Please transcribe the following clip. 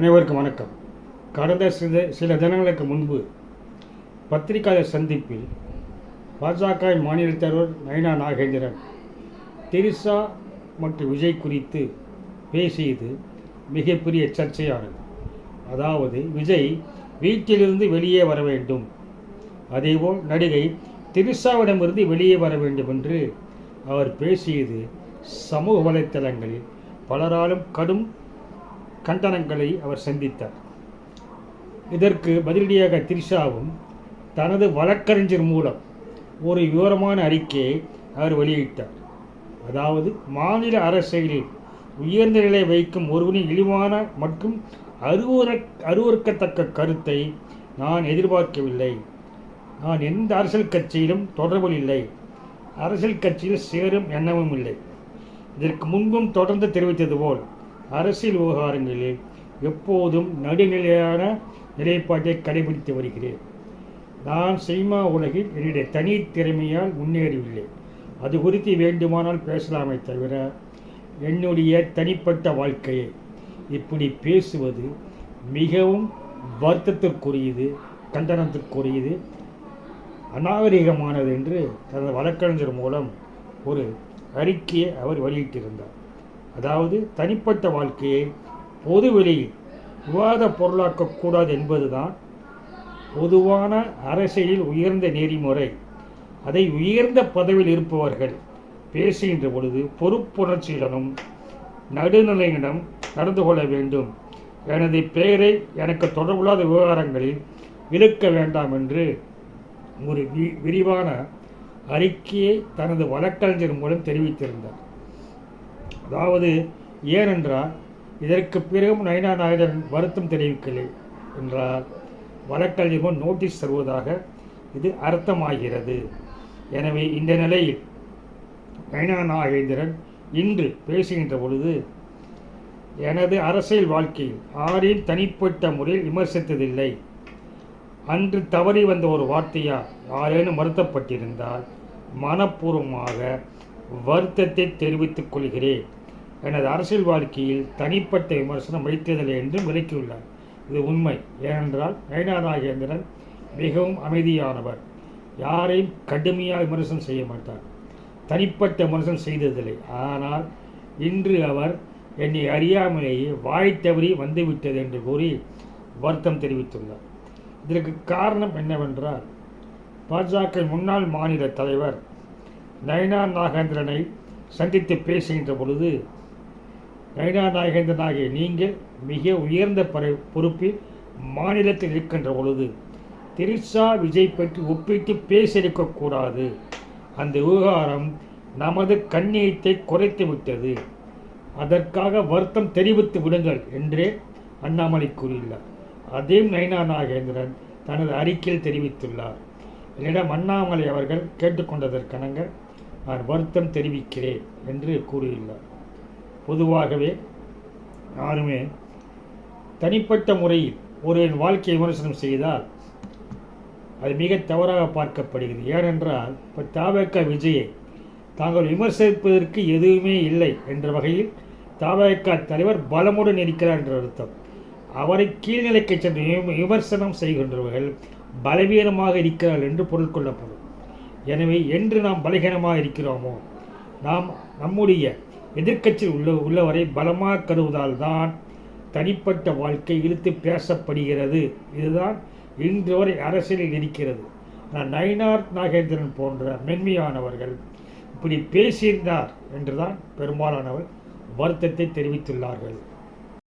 அனைவருக்கும் வணக்கம். கடந்த சில சில தினங்களுக்கு முன்பு பத்திரிகையாளர் சந்திப்பில் பாஜக மாநில தலைவர் நயனா நாகேந்திரன் தெரிசா மற்றும் விஜய் குறித்து பேசியது மிகப்பெரிய சர்ச்சையானது. அதாவது விஜய் வீட்டிலிருந்து வெளியே வர வேண்டும். அதேபோல் நடிகை திரிசாவிடமிருந்து வெளியே வர வேண்டும் என்று அவர் பேசியது சமூக வலைத்தளங்களில் பலராலும் கடும் கண்டனங்களை அவர் சந்தித்தார். இதற்கு பதிலடியாக திரிஷாவும் தனது வழக்கறிஞர் மூலம் ஒரு விவரமான அறிக்கையை அவர் வெளியிட்டார். அதாவது மாநில அரசியலில் உயர்ந்த நிலை வைக்கும் ஒருவனின் இழிவான மற்றும் அருவற அருவறுக்கத்தக்க கருத்தை நான் எதிர்பார்க்கவில்லை. நான் எந்த அரசியல் கட்சியிலும் தொடர்பில் இல்லை. அரசியல் கட்சியில் சேரும் எண்ணமும் இல்லை. இதற்கு முன்பும் தொடர்ந்து தெரிவித்தது போல் அரசியல் விவகாரங்களில் எப்போதும் நடுநிலையான நிலைப்பாட்டை கடைபிடித்து வருகிறேன். நான் சினிமா உலகில் என்னுடைய தனி திறமையால் முன்னேறவில்லை அது குறித்து வேண்டுமானால் பேசலாமே தவிர என்னுடைய தனிப்பட்ட வாழ்க்கையை இப்படி பேசுவது மிகவும் வருத்தத்திற்குரியது கண்டனத்திற்குரியது அநாகரிகமானது என்று தனது வழக்கறிஞர் மூலம் ஒரு அறிக்கையை அவர் வெளியிட்டிருந்தார். அதாவது தனிப்பட்ட வாழ்க்கையை பொது வெளியில் விவாத பொருளாக்கக்கூடாது என்பதுதான் பொதுவான அரசியலில் உயர்ந்த நெறிமுறை. அதை உயர்ந்த பதவியில் இருப்பவர்கள் பேசுகின்ற பொழுது பொறுப்புணர்ச்சியுடனும் நடுநிலையிடம் நடந்து கொள்ள வேண்டும். எனது பெயரை எனக்கு தொடர்புள்ளாத விவகாரங்களில் இழுக்க வேண்டாம் என்று ஒரு வி விரிவான அறிக்கையை தனது வழக்கறிஞர் மூலம் தெரிவித்திருந்தார். அதாவது ஏனென்றால் இதற்கு பிறகும் நயனா நாயுடன் வருத்தம் தெரிவிக்கலை என்றால் வழக்கறிஞர் நோட்டீஸ் தருவதாக இது அர்த்தமாகிறது. எனவே இந்த நிலையில் நயனா நாகேந்திரன் இன்று பேசுகின்ற பொழுது எனது அரசியல் வாழ்க்கையில் ஆரையும் தனிப்பட்ட முறையில் விமர்சித்ததில்லை. அன்று தவறி வந்த ஒரு வார்த்தையால் யாரேனும் வருத்தப்பட்டிருந்தால் மனப்பூர்வமாக வருத்தத்தை தெரிவித்துக் கொள்கிறேன். எனது அரசியல் வாழ்க்கையில் தனிப்பட்ட விமர்சனம் வைத்ததில்லை என்றும் விளக்கியுள்ளார். இது உண்மை. ஏனென்றால் நயனா நாகேந்திரன் மிகவும் அமைதியானவர். யாரையும் கடுமையாக விமர்சனம் செய்ய மாட்டார். தனிப்பட்ட விமர்சனம் செய்ததில்லை. ஆனால் இன்று அவர் என்னை அறியாமலேயே வாய் தவறி வந்துவிட்டது என்று கூறி வருத்தம் தெரிவித்துள்ளார். இதற்கு காரணம் என்னவென்றால் பாஜக முன்னாள் மாநில தலைவர் நயனா நாகேந்திரனை சந்தித்து பேசுகின்ற பொழுது நயனா நீங்கள் மிக உயர்ந்த பர பொறுப்பில் மாநிலத்தில் இருக்கின்ற பொழுது திரிஷா விஜய் பற்றி ஒப்பிட்டு பேசியிருக்கக்கூடாது அந்த விவகாரம் நமது கண்ணியத்தை குறைத்து விட்டது. அதற்காக வருத்தம் தெரிவித்து விடுங்கள் என்றே அண்ணாமலை கூறியுள்ளார். அதையும் நயனா நாகேந்திரன் தனது அறிக்கையில் தெரிவித்துள்ளார். என்னிடம் அண்ணாமலை அவர்கள் கேட்டுக்கொண்டதற்கனங்க நான் வருத்தம் தெரிவிக்கிறேன் என்று கூறியுள்ளார். பொதுவாகவே யாருமே தனிப்பட்ட முறையில் ஒரு வாழ்க்கையை விமர்சனம் செய்தால் அது மிக தவறாக பார்க்கப்படுகிறது. ஏனென்றால் இப்போ தாவேக்கா விஜயை தாங்கள் விமர்சிப்பதற்கு எதுவுமே இல்லை என்ற வகையில் தாவேக்கா தலைவர் பலமுடன் இருக்கிறார் என்ற அர்த்தம். அவரை கீழ்நிலைக்கு சென்று விமர்சனம் செய்கின்றவர்கள் பலவீனமாக இருக்கிறார்கள் என்று பொருள் கொள்ளப்படும். எனவே என்று நாம் பலகீனமாக இருக்கிறோமோ நாம் நம்முடைய எதிர்க்கட்சியில் உள்ள உள்ளவரை பலமாக கருவதால் தான் தனிப்பட்ட வாழ்க்கை இழுத்து பேசப்படுகிறது. இதுதான் இன்று வரை அரசியலில் இருக்கிறது. நான் நயினார் நாகேந்திரன் போன்ற மென்மையானவர்கள் இப்படி பேசியிருந்தார் என்றுதான் பெரும்பாலானவர் வருத்தத்தை தெரிவித்துள்ளார்கள்.